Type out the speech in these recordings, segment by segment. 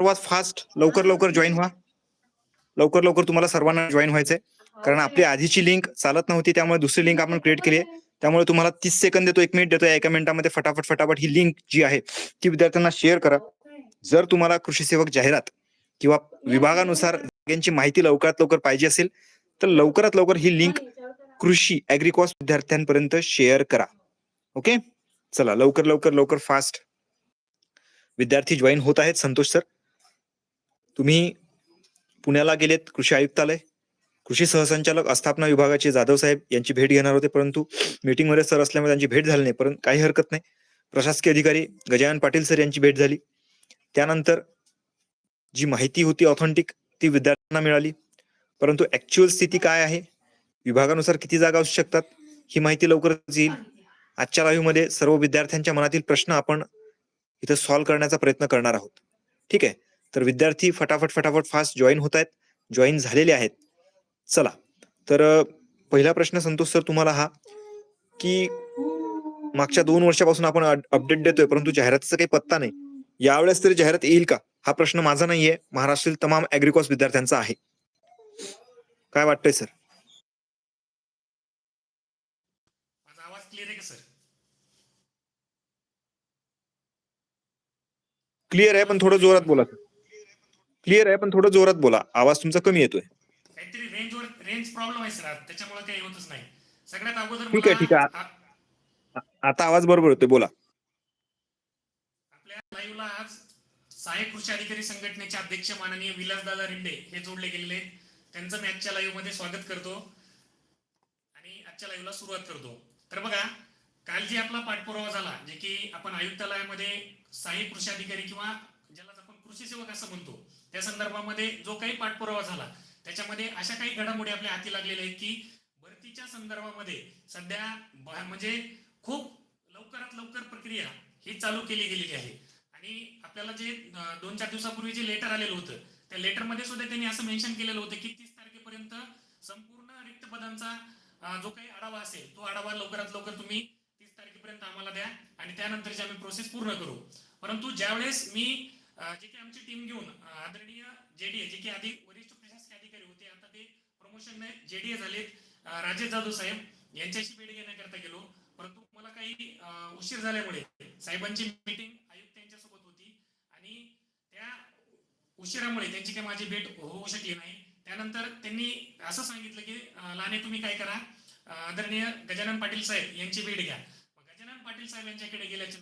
सर्वात फास्ट लवकर लवकर जॉईन व्हा. लवकर लवकर तुम्हाला सर्वांना जॉईन व्हायचंय. कारण आपली आधीची लिंक चालत नव्हती त्यामुळे दुसरी लिंक आपण क्रिएट केली आहे त्यामुळे तुम्हाला तीस सेकंद देतो एक मिनिट देतो एका मिनिटामध्ये फटाफट फटाफट ही लिंक जी आहे ती विद्यार्थ्यांना शेअर करा. जर तुम्हाला कृषी सेवक जाहिरात किंवा विभागानुसार जागांची माहिती लवकरात लवकर पाहिजे असेल तर लवकरात लवकर ही लिंक कृषी अॅग्रिकॉस विद्यार्थ्यांपर्यंत शेअर करा. ओके चला लवकर लवकर लवकर फास्ट विद्यार्थी जॉईन होत आहेत संतोष सर तुम्ही पुण्याला गेलेत कृषी आयुक्तालय कृषी सहसंचालक आस्थापना विभागाचे जाधव साहेब यांची भेट घेणार होते परंतु मीटिंगमध्ये सर असल्यामुळे त्यांची भेट झाली नाही परंतु काही हरकत नाही. प्रशासकीय अधिकारी गजानन पाटील सर यांची भेट झाली. त्यानंतर जी माहिती होती ऑथेंटिक ती विद्यार्थ्यांना मिळाली. परंतु ऍक्च्युअल स्थिती काय आहे? विभागानुसार किती जागा असू शकतात? ही माहिती लवकरच येईल. आजच्या लाईव्हमध्ये सर्व विद्यार्थ्यांच्या मनातील प्रश्न आपण इथं सॉल्व्ह करण्याचा प्रयत्न करणार आहोत. ठीक आहे? तर विद्यार्थी फटाफट फटाफट फास्ट जॉईन होत आहेत जॉईन झालेले आहेत. चला. तर पहिला प्रश्न संतोष सर तुम्हाला हा की मागच्या दोन वर्षापासून आपण अपडेट देतोय परंतु जाहिरातीचा काही पत्ता नाही. यावेळेस तरी जाहिरात येईल का? हा प्रश्न माझा नाहीये. महाराष्ट्रातील तमाम अॅग्रिकॉस विद्यार्थ्यांचा आहे. काय वाटतंय सर आवाज क्लिअर आहे का सर क्लिअर आहे पण थोडं जोरात बोला क्लिअर आहे पण थोडं जोरात बोला. आवाज तुमचा कमी येतोय. काहीतरी रेंजवर रेंज प्रॉब्लेम आहे सर त्याच्यामुळे काही होतच नाही. सगळ्यात अगोदर ठीक आहे, ठीक आहे. आ- आता आवाज बरोबर होतोय बोला. आपल्या लाईव्हला आज सहाय्यक कृषी अधिकारी संघटनेचे अध्यक्ष माननीय विलासदादा रिंडे हे जोडले गेलेले आहेत. त्यांचं मी आजच्या लाईव्हमध्ये स्वागत करतो. आणि आजच्या लाईव्हला सुरुवात करतो. तर बघा काल जी आपला पाठपुरावा झाला जे की आपण आयुक्तालयामध्ये सहाय्यक कृषी अधिकारी किंवा ज्याला आपण कृषी सेवक असं म्हणतो त्या संदर्भामध्ये जो काही पाठपुरावा झाला त्याच्यामध्ये अशा काही घडामोडी आपल्या हाती लागलेल्या आहेत की भरतीच्या संदर्भामध्ये सध्या म्हणजे खूप लवकरात लवकर प्रक्रिया ही चालू केली गेलेली आहे. आणि आपल्याला जे दोन चार दिवसापूर्वी जे लेटर आलेलं होतं त्या लेटरमध्ये सुद्धा त्यांनी असं मेन्शन केलेलं होतं की तीस तारखेपर्यंत संपूर्ण रिक्त पदांचा जो काही आढावा असेल तो आढावा लवकरात लवकर तुम्ही तीस तारखेपर्यंत आम्हाला द्या आणि त्यानंतरची आम्ही प्रोसेस पूर्ण करू. परंतु ज्यावेळेस मी जे आमची टीम घेऊन आदरणीय जेडीए जे की आधी वरिष्ठ प्रशासकीय अधिकारी होते आता ते प्रमोशन जेडीए झालेत. राजेश जाधव साहेब यांच्याशी भेट घेण्याकरता गेलो. परंतु मला काही उशीर झाल्यामुळे साहेबांची मीटिंग आयुक्त यांच्यासोबत होती आणि त्या उशिरामुळे त्यांची काही माझी भेट होऊ शकली नाही. त्यानंतर त्यांनी असं सांगितलं की लाने तुम्ही काय करा? आदरणीय गजानन पाटील साहेब यांची भेट घ्या. मग गजानन पाटील साहेब यांच्याकडे गेल्याच्या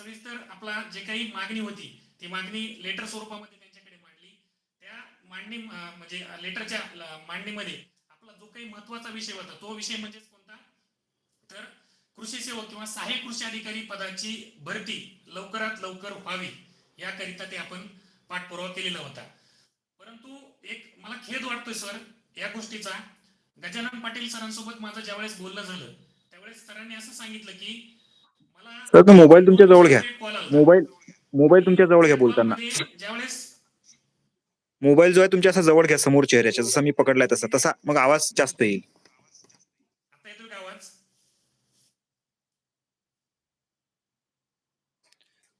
सविस्तर आपला जे काही मागणी होती ती मागणी लेटर स्वरूपामध्ये त्यांच्याकडे मांडली. त्या मांडणी म्हणजे लेटरच्या मांडणीमध्ये आपला जो काही महत्त्वाचा विषय होता तो विषय म्हणजेच कोणता? तर कृषी सेवक किंवा सहाय्यक कृषी अधिकारी पदाची भरती लवकरात लवकर व्हावी याकरिता ते आपण पाठपुरावा केलेला होता. परंतु एक मला खेद वाटतोय सर या गोष्टीचा. गजानन पाटील सरांसोबत माझं ज्यावेळेस बोलणं झालं त्यावेळेस सरांनी असं सांगितलं की सर, तो मोबाईल तुमच्या जवळ घ्या. मोबाईल मोबाईल तुमच्या जवळ घ्या बोलताना. मोबाईल जो आहे तुमच्या असा जवळ घ्या समोर चेहऱ्याच्या. जसा मी पकडलाय तसा. तसा मग आवाज जास्त येईल. आवाज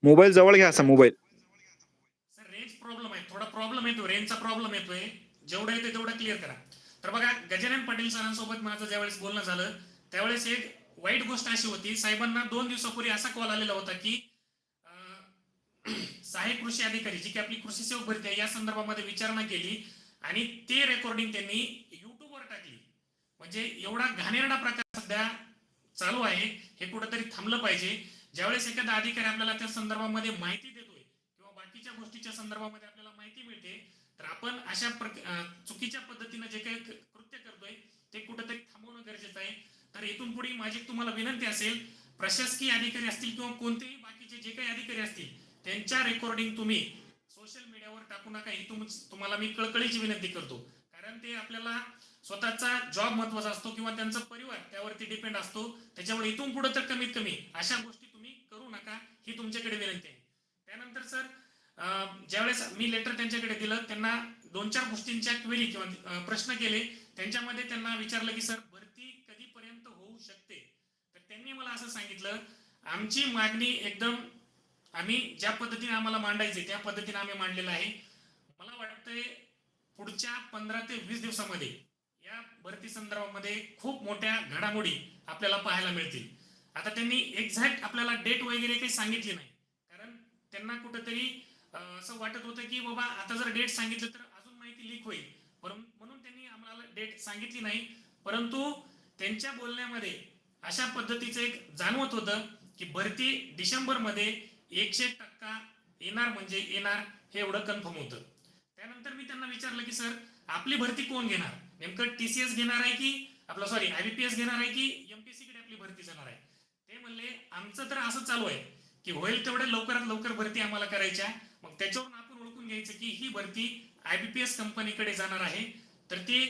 मोबाईल जवळ घ्या असा मोबाईल. सर रेंज प्रॉब्लेम आहे. थोडा प्रॉब्लेम येतो रेंजचा प्रॉब्लेम येतोय. जेवढं येतोय तेवढं क्लिअर करा. तर बघा गजानन पाटील सरांसोबत माझं ज्यावेळेस बोलणं झालं त्यावेळेस एक वाईट गोष्ट अशी होती साहेबांना दोन दिवसापूर्वी असा कॉल आलेला होता की सहाय्यक कृषी अधिकारी जी की आपली कृषी सेवक भरती आहे या संदर्भामध्ये विचारणा केली आणि ते रेकॉर्डिंग त्यांनी युट्यूबवर टाकली. म्हणजे एवढा घाणेरडा प्रकार सध्या चालू आहे हे कुठंतरी थांबलं पाहिजे. ज्यावेळेस एखादा अधिकारी आपल्याला त्या संदर्भामध्ये माहिती देतोय किंवा बाकीच्या गोष्टीच्या संदर्भामध्ये आपल्याला माहिती मिळते तर आपण अशा चुकीच्या पद्धतीनं जे काही कृत्य करतोय ते कुठंतरी थांबवलं तर इथून पुढे माझी तुम्हाला विनंती असेल प्रशासकीय अधिकारी असतील किंवा कोणतेही बाकीचे जे काही अधिकारी असतील त्यांच्या रेकॉर्डिंग तुम्ही सोशल मीडियावर टाकू नका. ही तुम्हाला मी कळकळीची विनंती करतो. कारण ते आपल्याला स्वतःचा जॉब महत्त्वाचा असतो किंवा त्यांचा परिवार त्यावरती डिपेंड असतो. त्याच्यामुळे इथून पुढे तर कमीत कमी अशा गोष्टी तुम्ही करू नका ही तुमच्याकडे विनंती आहे. त्यानंतर सर ज्यावेळेस मी लेटर त्यांच्याकडे दिलं त्यांना दोन चार गोष्टींच्या क्वेरी किंवा प्रश्न केले. त्यांच्यामध्ये त्यांना विचारलं की सर भरती कधीपर्यंत होऊ शकते तर त्यांनी मला असं सांगितलं आमची मागणी एकदम आम्ही ज्या पद्धतीने आम्हाला मांडायचे त्या पद्धतीने आम्ही मांडलेलं आहे. मला वाटतंय पुढच्या पंधरा ते वीस दिवसामध्ये या भरती संदर्भामध्ये खूप मोठ्या घडामोडी आपल्याला पाहायला मिळतील. आता त्यांनी एक्झॅक्ट आपल्याला डेट वगैरे काही सांगितली नाही. कारण त्यांना कुठंतरी असं वाटत होतं की बाबा आता जर डेट सांगितलं तर अजून माहिती लीक होईल. म्हणून त्यांनी आम्हाला डेट सांगितली नाही. परंतु त्यांच्या बोलण्यामध्ये अशा पद्धतीचं एक जाणवत होतं की भरती डिसेंबरमध्ये एकशे टक्का येणार म्हणजे येणार हे एवढं कन्फर्म होतं. त्यानंतर मी त्यांना विचारलं की सर आपली भरती कोण घेणार? नेमकं टीसीएस घेणार आहे की आपलं सॉरी आयबीपीएस घेणार आहे की एमपीएससी कडे आपली भरती जाणार आहे? ते म्हणले आमचं तर असं चालू आहे की होईल तेवढे लवकरात लवकर भरती आम्हाला करायच्या. मग त्याच्यावरून आपण ओळखून घ्यायचं की ही भरती आयबीपीएस कंपनीकडे जाणार आहे. तर ती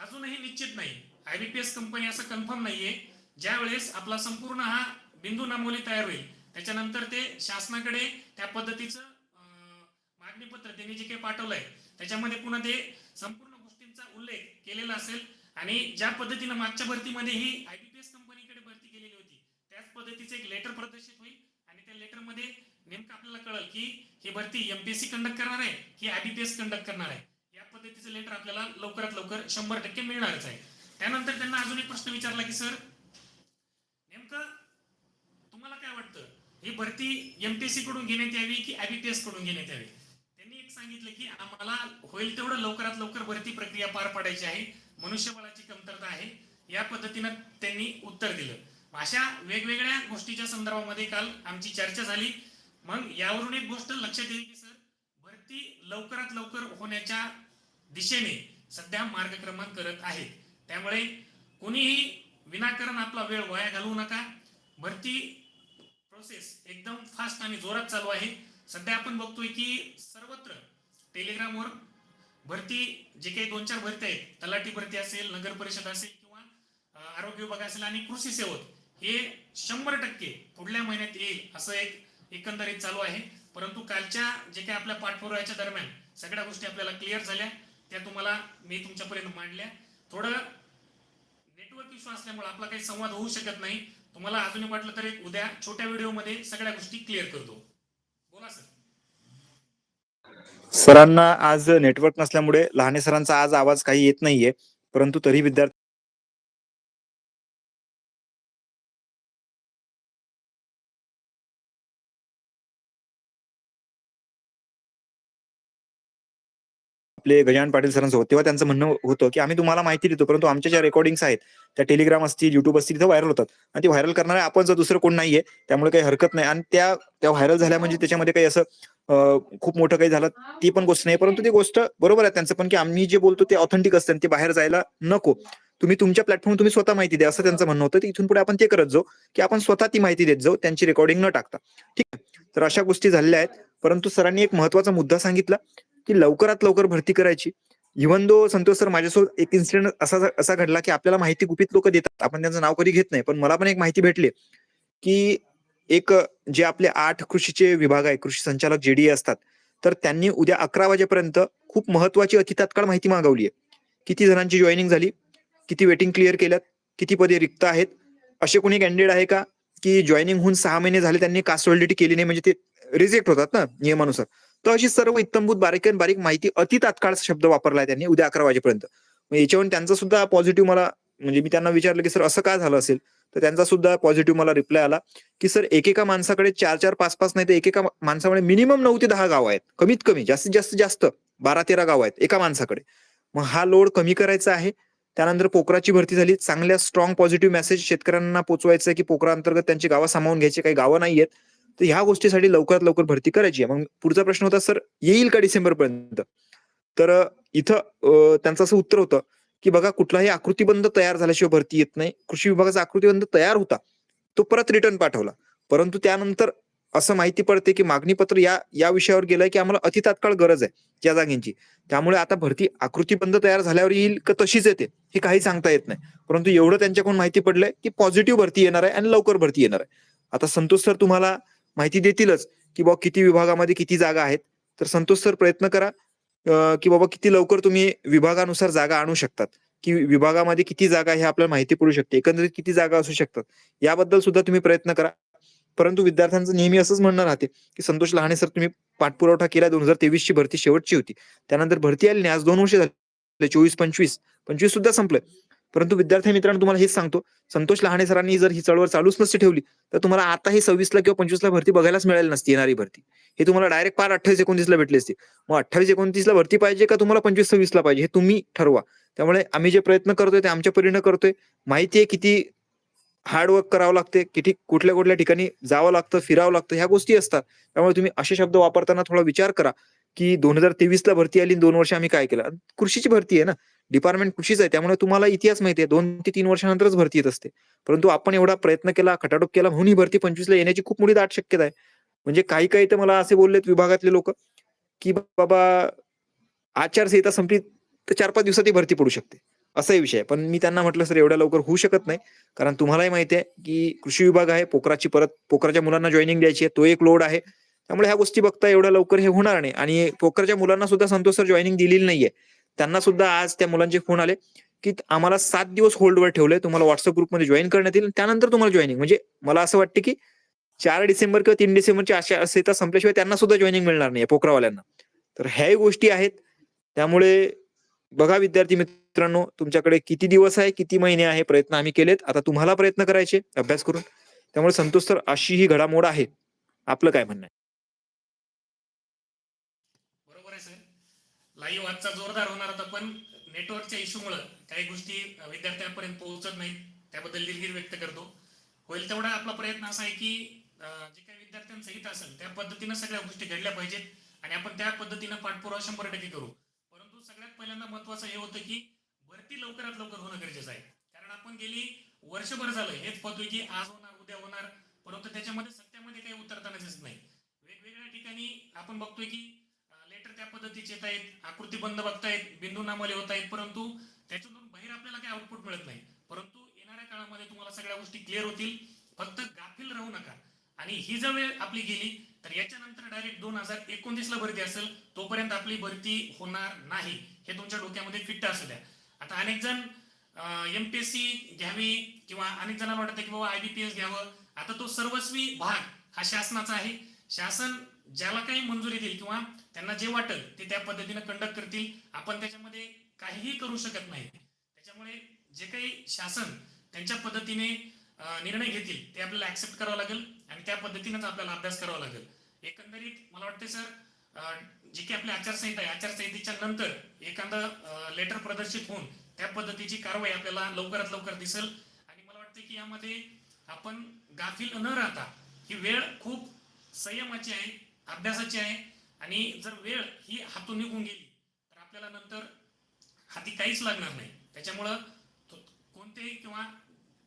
अजूनही निश्चित नाही. आयबीपीएस कंपनी असं कन्फर्म नाहीये. ज्या वेळेस आपला संपूर्ण हा बिंदू नामोली तयार होईल त्याच्यानंतर ते शासनाकडे त्या पद्धतीचं मागणीपत्र त्यांनी जे काही पाठवलंय त्याच्यामध्ये पुन्हा ते संपूर्ण गोष्टींचा उल्लेख केलेला असेल. आणि ज्या पद्धतीनं मागच्या भरतीमध्ये ही आयबीपीएस कंपनीकडे भरती केलेली होती त्याच पद्धतीचं एक लेटर प्रदर्शित होईल. आणि त्या लेटरमध्ये नेमकं आपल्याला कळल की ही भरती एमपीएससी कंडक्ट करणार आहे की आयबीपीएस कंडक्ट करणार आहे. या पद्धतीचं लेटर आपल्याला लवकरात लवकर शंभर टक्के मिळणारच आहे. त्यानंतर त्यांना अजून एक प्रश्न विचारला की सर नेमकं तुम्हाला काय वाटतं? ही भरती एमपीएससी कडून घेण्यात यावी की आयबीपीएसकडून घेण्यात यावी? त्यांनी एक सांगितलं की आम्हाला होईल तेवढं लवकरात लवकर भरती प्रक्रिया पार पाडायची आहे. मनुष्यबळाची कमतरता आहे. या पद्धतीनं त्यांनी उत्तर दिलं. अशा वेगवेगळ्या गोष्टीच्या संदर्भामध्ये काल आमची चर्चा झाली. मग यावरून एक गोष्ट लक्षात येईल की सर भरती लवकरात लवकर होण्याच्या दिशेने सध्या मार्गक्रमण करत आहेत. त्यामुळे कोणीही विनाकारण आपला वेळ वाया घालवू नका. भरती प्रोसेस एकदम फास्ट आणि जोरात चालू आहे. सध्या आपण बघतोय की सर्वत्र टेलिग्रामवर भरती जे काही दोन चार भरती आहेत तलाठी भरती असेल नगर परिषद असेल किंवा आरोग्य विभाग असेल आणि कृषी सेवक हे शंभर टक्के पुढल्या महिन्यात येईल असं एक एकंदरीत चालू आहे. परंतु कालच्या जे काही आपल्या पाठपुराव्याच्या दरम्यान सगळ्या गोष्टी आपल्याला क्लिअर झाल्या. त्या तुम्हाला मी तुमच्यापर्यंत मांडल्या. थोडं नेटवर्क इश्यू असल्यामुळे आपला काही संवाद होऊ शकत नाही. तुम्हाला अजूनही वाटलं तर एक उद्या छोट्या व्हिडिओमध्ये सगळ्या गोष्टी क्लिअर करतो. बोला सर सरांना आज नेटवर्क नसल्यामुळे लहाने सरांचा आज आवाज काही येत नाहीये परंतु तरी विद्यार्थी आपले गजानन पाटील सरांसोबत तेव्हा त्यांचं म्हणणं होतं की आम्ही तुम्हाला माहिती देतो परंतु आमच्या ज्या रेकॉर्डिंग्स आहेत त्या टेलिग्राम असतील युट्यूब असतील तिथे व्हायरल होतात. आणि ती व्हायरल करणारे आपण जर दुसरं कोण नाहीये त्यामुळे काही हरकत नाही. आणि त्या त्या व्हायरल झाल्या म्हणजे त्याच्यामध्ये काही असं खूप मोठं काही झालं ती पण गोष्ट नाही. परंतु ती गोष्ट बरोबर आहे त्यांचं पण की आम्ही जे बोलतो ते ऑथेंटिक असतं आणि ते बाहेर जायला नको. तुम्ही तुमच्या प्लॅटफॉर्म तुम्ही स्वतः माहिती द्या असं त्यांचं म्हणणं होतं. इथून पुढे आपण ते करत जाऊ की आपण स्वतः ती माहिती देत जाऊ त्यांची रेकॉर्डिंग न टाकता. ठीक आहे? तर अशा गोष्टी झालेल्या आहेत. परंतु सरांनी एक महत्त्वाचा मुद्दा सांगितला की लवकरात लवकर भरती करायची. इव्हन दो संतोष सर माझ्यासोबत एक इन्सिडेंट असा असा घडला की आपल्याला माहिती गुपित लोक देतात. आपण त्यांचं नाव कधी घेत नाही. पण मला पण एक माहिती भेटली की एक जे आपले आठ कृषीचे विभाग आहे कृषी संचालक जेडीए असतात तर त्यांनी उद्या अकरा वाजेपर्यंत खूप महत्वाची अति तात्काळ माहिती मागवली आहे. किती जणांची जॉईनिंग झाली किती वेटिंग क्लिअर केल्यात किती पदे रिक्त आहेत असे कोणी कॅन्डिडेट आहे का? की जॉईनिंग होऊन सहा महिने झाले त्यांनी कास्ट व्हॅलिडिटी केली नाही म्हणजे ते रिजेक्ट होतात ना नियमानुसार. तर अशी सर्व इत्तमभूत बारीक बारीक माहिती अति तात्काळ शब्द वापरलाय त्यांनी उद्या अकरा वाजेपर्यंत. मग याच्यावरून त्यांचा सुद्धा पॉझिटिव्ह मला म्हणजे मी त्यांना विचारलं की सर असं का झालं असेल? तर त्यांचा सुद्धा पॉझिटिव्ह मला रिप्लाय आला की सर एकेका माणसाकडे चार चार पाच पाच नाही तर एकेका माणसाकडे मिनिमम नऊ ते दहा गाव आहेत. कमीत कमी जास्तीत जास्त जास्त बारा तेरा गाव आहेत एका माणसाकडे. मग हा लोड कमी करायचा आहे. त्यानंतर पोकराची भरती झाली. चांगल्या स्ट्रॉंग पॉझिटिव्ह मेसेज शेतकऱ्यांना पोचवायचं की पोकरा अंतर्गत त्यांची गावं सामावून घ्यायची काही गावं नाही आहेत तर ह्या गोष्टीसाठी लवकरात लवकर भरती करायची आहे. मग पुढचा प्रश्न होता सर येईल का डिसेंबर पर्यंत तर इथं त्यांचं असं उत्तर होतं की बघा कुठलाही आकृतीबंध तयार झाल्याशिवाय भरती येत नाही. कृषी विभागाचा आकृतीबंध तयार होता. तो परत रिटर्न पाठवला. परंतु त्यानंतर असं माहिती पडते की मागणीपत्र या या विषयावर गेलंय की आम्हाला अति तात्काळ गरज आहे त्या जागेची. त्यामुळे आता भरती आकृतीबंध तयार झाल्यावर येईल का तशीच येते हे काही सांगता येत नाही. परंतु एवढं त्यांच्याकडून माहिती पडलंय की पॉझिटिव्ह भरती येणार आहे आणि लवकर भरती येणार आहे. आता संतोष सर तुम्हाला माहिती देतीलच की बाबा किती विभागामध्ये किती जागा आहेत. तर संतोष सर प्रयत्न करा की बाबा किती लवकर तुम्ही विभागानुसार जागा आणू शकतात. की विभागामध्ये किती जागा हे आपल्याला माहिती पडू शकते. एकंदरीत किती जागा असू शकतात. याबद्दल सुद्धा तुम्ही प्रयत्न करा. परंतु विद्यार्थ्यांचं नेहमी असंच म्हणणं राहते की संतोष लहाने सर तुम्ही पाठपुरवठा केला दोन हजार तेवीस ची भरती शेवटची होती. त्यानंतर भरती आली नाही आज दोन वर्ष झाले. चोवीस पंचवीस पंचवीस सुद्धा संपलं. परंतु विद्यार्थी मित्रांनो तुम्हाला हेच सांगतो. संतोष लहाने सरांनी जर ही चळवळ चालूच नसती ठेवली तर तुम्हाला आता ही सव्वीसला किंवा पंचवीसला भरती बघायलाच मिळाली नसती येणारी भरती. हे तुम्हाला डायरेक्ट पार अठ्ठावीस एकोणतीसला भेटली असते. मग अठ्ठावीस एकोणतीसला भरती पाहिजे का तुम्हाला पंचवीस सव्वीसला पाहिजे हे तुम्ही ठरवा. त्यामुळे आम्ही जे प्रयत्न करतोय ते आमच्या परीनं करतोय. माहिती आहे किती हार्डवर्क करावं लागते किती कुठल्या कुठल्या ठिकाणी जावं लागतं फिरावं लागतं ह्या गोष्टी असतात. त्यामुळे तुम्ही असे शब्द वापरताना थोडा विचार करा की दोन हजार तेवीस ला भरती आली आणि दोन वर्ष आम्ही काय केलं? कृषीची भरती आहे ना. डिपार्टमेंट कृषीच आहे त्यामुळे तुम्हाला इतिहास माहिती आहे दोन ते तीन वर्षानंतरच भरती येत असते. परंतु आपण एवढा प्रयत्न केला खटाटोप केला म्हणून ही भरती पंचवीसला येण्याची खूप मोठी दाट शक्यता आहे. म्हणजे काही काही तर मला असे बोललेत विभागातले लोक की बाबा आचारसंहिता संपली तर चार पाच दिवसात ही भरती पडू शकते. असाही विषय पण मी त्यांना म्हटलं सर एवढ्या लवकर होऊ शकत नाही कारण तुम्हालाही माहिती आहे की कृषी विभाग आहे पोखराची परत पोकराच्या मुलांना जॉईनिंग द्यायची आहे तो एक लोड आहे. त्यामुळे ह्या गोष्टी बघता एवढ्या लवकर हे होणार नाही. आणि पोखरच्या मुलांना सुद्धा संतोष सर जॉईनिंग दिलेली नाहीये. त्यांना सुद्धा आज त्या मुलांचे फोन आले की आम्हाला सात दिवस होल्डवर ठेवले तुम्हाला व्हॉट्सअप ग्रुपमध्ये जॉईन करण्यात येईल. त्यानंतर तुम्हाला जॉईनिंग म्हणजे मला असं वाटतं की चार डिसेंबर किंवा तीन डिसेंबरची अशा संहिता संपल्याशिवाय त्यांना सुद्धा जॉईनिंग मिळणार नाही पोखरावाल्यांना तर ह्याही गोष्टी आहेत. त्यामुळे बघा विद्यार्थी मित्रांनो तुमच्याकडे किती दिवस आहे किती महिने आहे प्रयत्न आम्ही केलेत. आता तुम्हाला प्रयत्न करायचे अभ्यास करून. त्यामुळे संतोष सर अशी ही घडामोड आहे. आपलं काय म्हणणं आहे बरोबर आहे सर लाईव्ह आजचा जोरदार होणार होता पण नेटवर्कच्या इश्यूमुळे काही गोष्टी विद्यार्थ्यांपर्यंत पोहोचत नाहीत त्याबद्दल दिलगिरी व्यक्त करतो. होईल तेवढा आपला प्रयत्न असा आहे की जे काही विद्यार्थ्यांचं हित असेल त्या पद्धतीनं सगळ्या गोष्टी घडल्या पाहिजेत आणि आपण त्या पद्धतीनं पाठपुरावा शंभर टक्के करू. परंतु सगळ्यात पहिल्यांदा महत्वाचं हे होतं की भरती लवकरात लवकर होणं गरजेचं आहे. कारण आपण गेली वर्षभर झालं हेच पाहतोय की आज होणार उद्या होणार परंतु त्याच्यामध्ये सत्यामध्ये काही उतरताना दिसत नाही. वेगवेगळ्या ठिकाणी आपण बघतोय की त्या पद्धतीचे येत आहेत आकृती बंद बघतायत बिंदू नामले होत आहेत परंतु त्याच्यातून बाहेर आपल्याला काही आउटपुट मिळत नाही. परंतु येणाऱ्या काळामध्ये तुम्हाला सगळ्या गोष्टी क्लिअर होतील. फक्त गाफील राहू नका. आणि ही जर वेळ आपली गेली तर याच्यानंतर डायरेक्ट दोन हजार एकोणतीस ला भरती असेल तोपर्यंत आपली भरती होणार नाही. हे तुमच्या डोक्यामध्ये फिट्ट असू द्या. आता अनेक जण एमपीएससी घ्यावी किंवा अनेक जणांना वाटतं की बाबा आयबीपीएस घ्यावं. आता तो सर्वस्वी भाग हा शासनाचा आहे. शासन ज्याला काही मंजुरी देईल किंवा त्यांना जे वाटेल ते त्या पद्धतीनं कंडक्ट करतील आपण त्याच्यामध्ये काहीही करू शकत नाही. त्याच्यामुळे जे काही शासन त्यांच्या पद्धतीने निर्णय घेतील ते आपल्याला ऍक्सेप्ट करावं लागेल आणि त्या पद्धतीनेच आपल्याला अभ्यास करावा लागेल. एकंदरीत मला वाटते सर जी काही आपली आचारसंहिता आहे आचारसंहितेच्या नंतर एखादं लेटर प्रदर्शित होऊन त्या पद्धतीची कारवाई आपल्याला लवकरात लवकर दिसेल. आणि मला वाटते की यामध्ये आपण गाफील न राहता ही वेळ खूप संयमाची आहे अभ्यासाची आहे आणि जर वेळ ही हातून निघून गेली तर आपल्याला नंतर हाती काहीच लागणार नाही. त्याच्यामुळं कोणतेही किंवा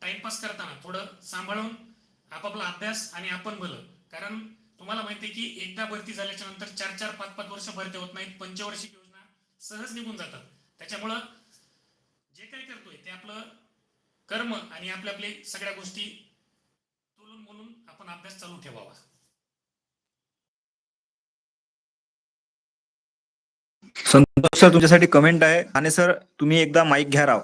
टाइमपास करताना थोडं सांभाळून आपापला अभ्यास आणि आपण भलं कारण तुम्हाला माहिती आहे की एकदा भरती झाल्याच्यानंतर चार चार पाच पाच वर्ष भरती होत नाहीत पंचवार्षिक योजना सहज निघून जातात. त्याच्यामुळं जे काही करतोय ते आपलं कर्म आणि आपल्या आपले सगळ्या गोष्टी तुलून बोलून आपण अभ्यास चालू ठेवावा. संतोष सर तुमच्यासाठी कमेंट आहे. आणि सर तुम्ही एकदा माईक घ्या राव.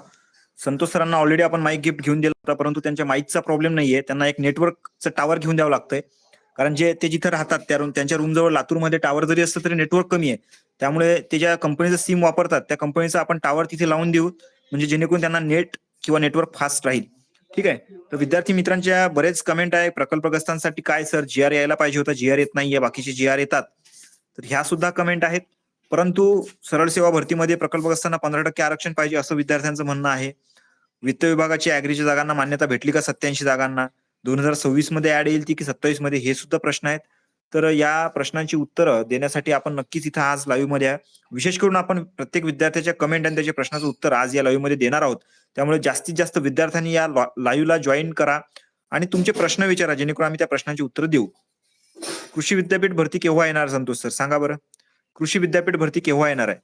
संतोष सरांना ऑलरेडी आपण माईक गिफ्ट घेऊन दिला होता परंतु त्यांच्या माईकचा प्रॉब्लेम नाहीये. त्यांना एक नेटवर्कचं टावर घेऊन द्यावं लागतंय. कारण जे ते जिथे राहतात त्या रूम त्यांच्या रूम जवळ लातूरमध्ये टावर जरी असतं तरी नेटवर्क कमी आहे. त्यामुळे ते ज्या कंपनीचं सिम वापरतात त्या कंपनीचं आपण टावर तिथे लावून देऊ. म्हणजे जेणेकरून त्यांना नेट किंवा नेटवर्क फास्ट राहील. ठीक आहे? तर विद्यार्थी मित्रांच्या बरेच कमेंट आहे. प्रकल्पग्रस्तांसाठी काय सर? जी आर यायला पाहिजे होता. जी आर येत नाहीये. बाकीचे जी आर येतात. तर ह्या सुद्धा कमेंट आहेत. परंतु सरळ सेवा भरतीमध्ये प्रकल्पग्रस्तांना पंधरा टक्के आरक्षण पाहिजे असं विद्यार्थ्यांचं म्हणणं आहे. वित्त विभागाची अॅग्रीच्या जागांना मान्यता भेटली का सत्याऐंशी जागांना? दोन हजार सव्वीसमध्ये ऍड येईल ती की सत्तावीसमध्ये हे सुद्धा प्रश्न आहेत. तर या प्रश्नांची उत्तरं देण्यासाठी आपण नक्कीच इथं आज लाईव्हमध्ये आहे. विशेष करून आपण प्रत्येक विद्यार्थ्याच्या कमेंट आणि त्याच्या प्रश्नाचं उत्तर आज या लाईव्हमध्ये देणार आहोत. त्यामुळे जास्तीत जास्त विद्यार्थ्यांनी या लाईव्हला जॉईन करा आणि तुमचे प्रश्न विचारा जेणेकरून आम्ही त्या प्रश्नांची उत्तर देऊ. कृषी विद्यापीठ भरती केव्हा येणार संतोष सर? सांगा बरं. कृषी विद्यापीठ भरती केव्हा येणार आहे?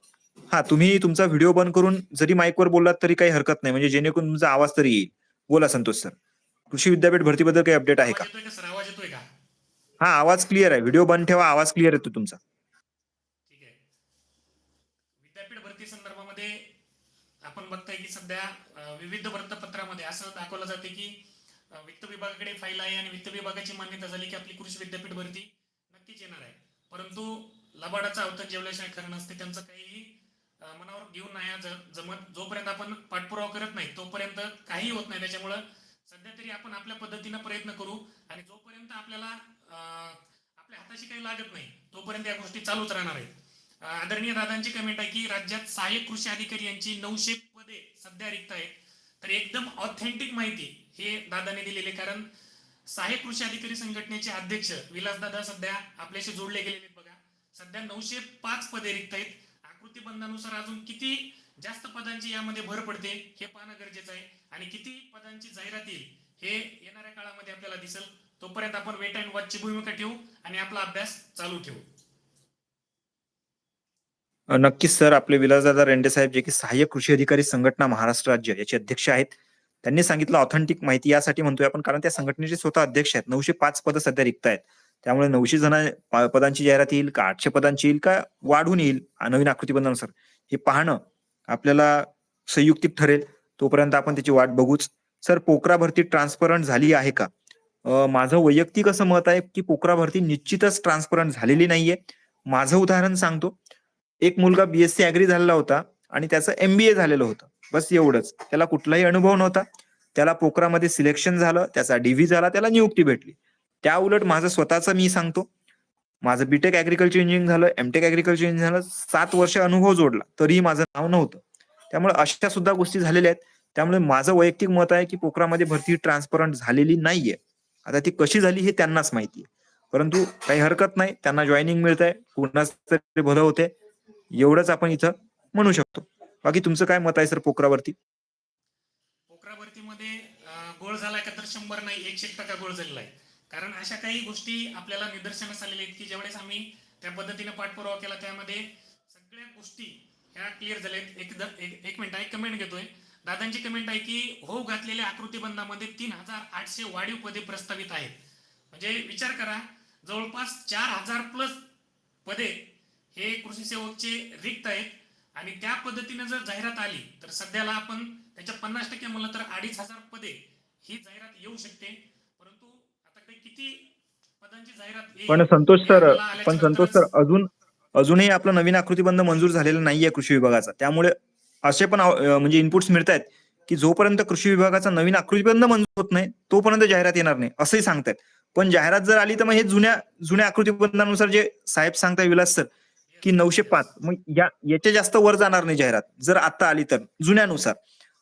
हा तुम्ही तुमचा व्हिडिओ बंद करून जरी माईकवर बोललात तरी काही हरकत नाही. म्हणजे जेणेकरून तुमचा आवाज तरी येईल. बोला संतोष सर कृषी विद्यापीठ भरतीबद्दल काही अपडेट आहे का? सर आवाज येतोय का हा आवाज क्लिअर आहे. व्हिडिओ बंद ठेवा आवाज क्लिअर येतो तुमचा. ठीक आहे. विद्यापीठ भरती संदर्भामध्ये आपण बघताय की सध्या विविध वृत्तपत्रामध्ये असं दाखवलं जाते की वित्त विभागाकडे फाईल आहे आणि वित्त विभागाची मान्यता झाली की आपली कृषी विद्यापीठ भरती नक्कीच येणार आहे. परंतु लबाडाचा अवतार जेवल्याशिवाय खरं नसते. त्यांचं काहीही मनावर घेऊन नाही जमत. जोपर्यंत आपण पाठपुरावा करत नाही तोपर्यंत काही होत नाही. त्याच्यामुळं सध्या तरी आपण आपल्या पद्धतीनं प्रयत्न करू. आणि जोपर्यंत आपल्याला आपल्या हाताशी काही लागत नाही तोपर्यंत या गोष्टी चालूच राहणार आहेत. आदरणीय दादांची कमेंट आहे की राज्यात सहाय्यक कृषी अधिकारी यांची नऊशे पदे सध्या रिक्त आहेत. तर एकदम ऑथेंटिक माहिती हे दादाने दिलेली कारण सहाय्यक कृषी अधिकारी संघटनेचे अध्यक्ष विलास दादा सध्या आपल्याशी जोडले गेलेले सध्या नऊशे पाच पदे रिक्त आहेत आकृती बंधानुसार अजून किती जास्त पदांची यामध्ये भर पडते हे पाहणं गरजेचं आहे. आणि किती पदांची जाहिरात येईल हे येणाऱ्या काळामध्ये आपल्याला दिसेल. तोपर्यंत आपण वेट अँड वॉचची भूमिका ठेवू आणि आपला अभ्यास चालू ठेवू. नक्कीच सर. आपले विलासदादा रेंडे साहेब जे की सहाय्यक कृषी अधिकारी संघटना महाराष्ट्र राज्य याचे अध्यक्ष आहेत त्यांनी सांगितलं ऑथेंटिक माहिती यासाठी म्हणतोय आपण कारण त्या संघटनेचे स्वतः अध्यक्ष आहेत. नऊशे पाच पद सध्या रिक्त आहेत. त्यामुळे नऊशे जण पदांची जाहिरात येईल का आठशे पदांची येईल का वाढून येईल नवीन आकृतीबंधानुसार. हे पाहणं आपल्याला संयुक्तिक ठरेल. तोपर्यंत आपण त्याची वाट बघूच. सर पोकरा भरती ट्रान्सपरंट झाली आहे का? माझं वैयक्तिक असं मत आहे की पोकरा भरती निश्चितच ट्रान्सपरंट झालेली नाहीये. माझं उदाहरण सांगतो. एक मुलगा बीएससी अॅग्री झालेला होता आणि त्याचं एमबीए झालेलं होतं. बस एवढंच. त्याला कुठलाही अनुभव नव्हता. त्याला पोकरामध्ये सिलेक्शन झालं त्याचा डीव्ही झाला त्याला नियुक्ती भेटली. त्या उलट माझं स्वतःचं मी सांगतो. माझं बीटेक ऍग्रिकल्चर इंजिनिअरिंग झालं एमटेक ऍग्रिकल्चर इंजिनिअरिंग झालं सात वर्ष अनुभव जोडला तरीही माझं नाव नव्हतं. त्यामुळे अशा सुद्धा गोष्टी झालेल्या आहेत. त्यामुळे माझं वैयक्तिक मत आहे की पोखरामध्ये भरती ट्रान्सपरंट झालेली नाहीये. आता ती कशी झाली हे त्यांनाच माहिती आहे. परंतु काही हरकत नाही त्यांना जॉईनिंग मिळत आहे कुणाच तरी भलं होते. एवढंच आपण इथं म्हणू शकतो. बाकी तुमचं काय मत आहे सर पोखरावरती? पोखरावरती मध्ये गोळ झाला का तर शंभर नाही एकशे टक्का गोळ झालेला आहे. कारण अशा काही गोष्टी आपल्याला निदर्शनास आलेल्या आहेत की ज्यावेळेस आम्ही त्या पद्धतीने पाठपुरावा केला त्यामध्ये सगळ्या गोष्टी ह्या क्लिअर झाल्या आहेत. एक एक एक मिनिट एक कमेंट घेतोय. दादांची कमेंट आहे की हो घातलेल्या आकृतीबंधामध्ये तीन हजार आठशे वाढीव पदे प्रस्तावित आहेत. म्हणजे विचार करा जवळपास चार हजार प्लस पदे हे कृषी सेवकचे रिक्त आहेत. आणि त्या पद्धतीने जर जाहिरात आली तर सध्याला आपण त्याच्या पन्नास टक्के म्हणलं तर अडीच हजार पदे ही जाहिरात येऊ शकते परंतु आता काही किती पदांची जाहिरात येईल पण संतोष सर पण संतोष सर अजून अजूनही आपलं नवीन आकृतीबंध मंजूर झालेला नाहीये कृषी विभागाचा. त्यामुळे असे पण म्हणजे इनपुट्स मिळत आहेत की जोपर्यंत कृषी विभागाचा नवीन आकृतीबंध मंजूर होत नाही तोपर्यंत जाहिरात येणार नाही असंही सांगतायत. पण जाहिरात जर आली तर मग हे जुन्या जुन्या आकृतीबंधानुसार जे साहेब सांगताय विलास सर की नऊशे पाच मग या याच्या जास्त वर जाणार नाही जाहिरात जर आता आली तर जुन्यानुसार.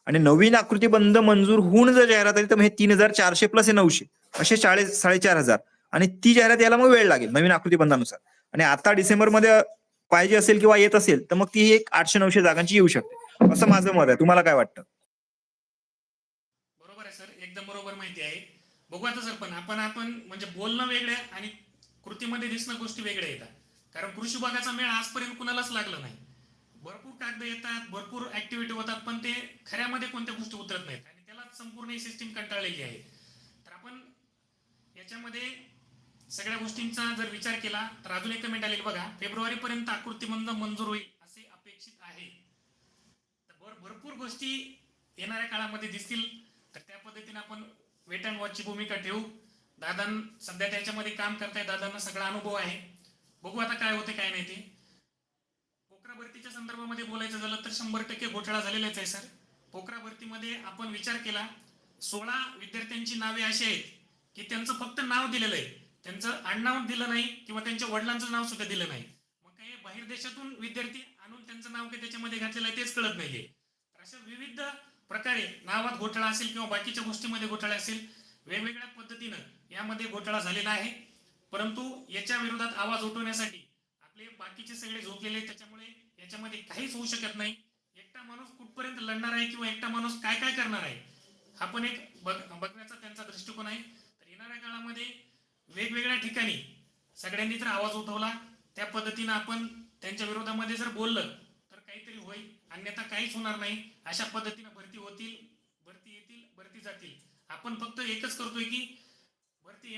आणि नवीन आकृतीबंध मंजूर होऊन जर जाहिरात आली तर मग हे तीन हजार चारशे प्लस हे नऊशे. असे चाळीस साडेचार हजार. आणि ती जाहिरात यायला मग वेळ लागेल नवीन आकृतीबंधानुसार आणि आता डिसेंबरमध्ये पाहिजे असेल किंवा येत असेल तर मग ती एक आठशे नऊशे जागांची येऊ शकते. असं माझं मत आहे. तुम्हाला काय वाटतं? बरोबर आहे सर. एकदम बरोबर माहिती आहे. बघू आता सर पण आपण आपण म्हणजे बोलणं वेगळं आणि कृतीमध्ये दिसणं गोष्टी वेगळ्या येतात. कारण कृषी विभागाचा मेळ आजपर्यंत कुणालाच लागला नाही. भरपूर कागद येतात भरपूर ऍक्टिव्हिटी होतात पण ते खऱ्यामध्ये कोणत्या गोष्टी उतरत नाहीत. आणि त्याला संपूर्ण ही सिस्टीम कंटाळलेली आहे. याच्यामध्ये सगळ्या गोष्टींचा जर विचार केला तर अजून एक कमेंट आलेली बघा. फेब्रुवारी पर्यंत आकृतीबंध मंजूर होईल असे अपेक्षित आहे. तर भर- भरपूर गोष्टी येणाऱ्या काळामध्ये दिसतील. तर त्या पद्धतीने आपण वेट अँड वॉचची भूमिका ठेवू. दादा सध्या त्याच्यामध्ये काम करताय दादांना सगळा अनुभव आहे. बघू आता काय होते काय नाही ते. पोखरा भरतीच्या संदर्भामध्ये बोलायचं झालं तर शंभर टक्के घोटाळा झालेलाच आहे सर. पोखरा भरतीमध्ये आपण विचार केला सोळा विद्यार्थ्यांची नावे अशी आहेत. की त्यांचं फक्त नाव दिलेलं आहे. त्यांचं आडनाव दिलं नाही किंवा त्यांच्या वडिलांचं नाव सुद्धा दिलं नाही. मग काही बाहेर देशातून विद्यार्थी आणून त्यांचं नाव काही त्याच्यामध्ये घातलेलं आहे तेच कळत नाहीये. तर अशा विविध प्रकारे नावात घोटाळा असेल किंवा बाकीच्या गोष्टीमध्ये घोटाळा असेल वेगवेगळ्या पद्धतीनं यामध्ये घोटाळा झालेला आहे. परंतु याच्या विरोधात आवाज उठवण्यासाठी आपले बाकीचे सगळे झोपलेले त्याच्यामुळे याच्यामध्ये काहीच होऊ शकत नाही. एकटा माणूस कुठपर्यंत लढणार आहे किंवा एकटा माणूस काय काय करणार आहे हा पण एक बघ बघण्याचा त्यांचा दृष्टिकोन आहे. येणाऱ्या काळामध्ये वेगवेगळ्या ठिकाणी सगळ्यांनी जर आवाज उठवला त्या पद्धतीनं आपण त्यांच्या विरोधामध्ये जर बोललं तर काहीतरी होईल. अन्यथा काहीच होणार नाही. अशा पद्धतीनं भरती होतील भरती येतील भरती जातील. आपण फक्त एकच करतोय की भरती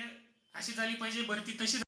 अशी झाली पाहिजे भरती तशी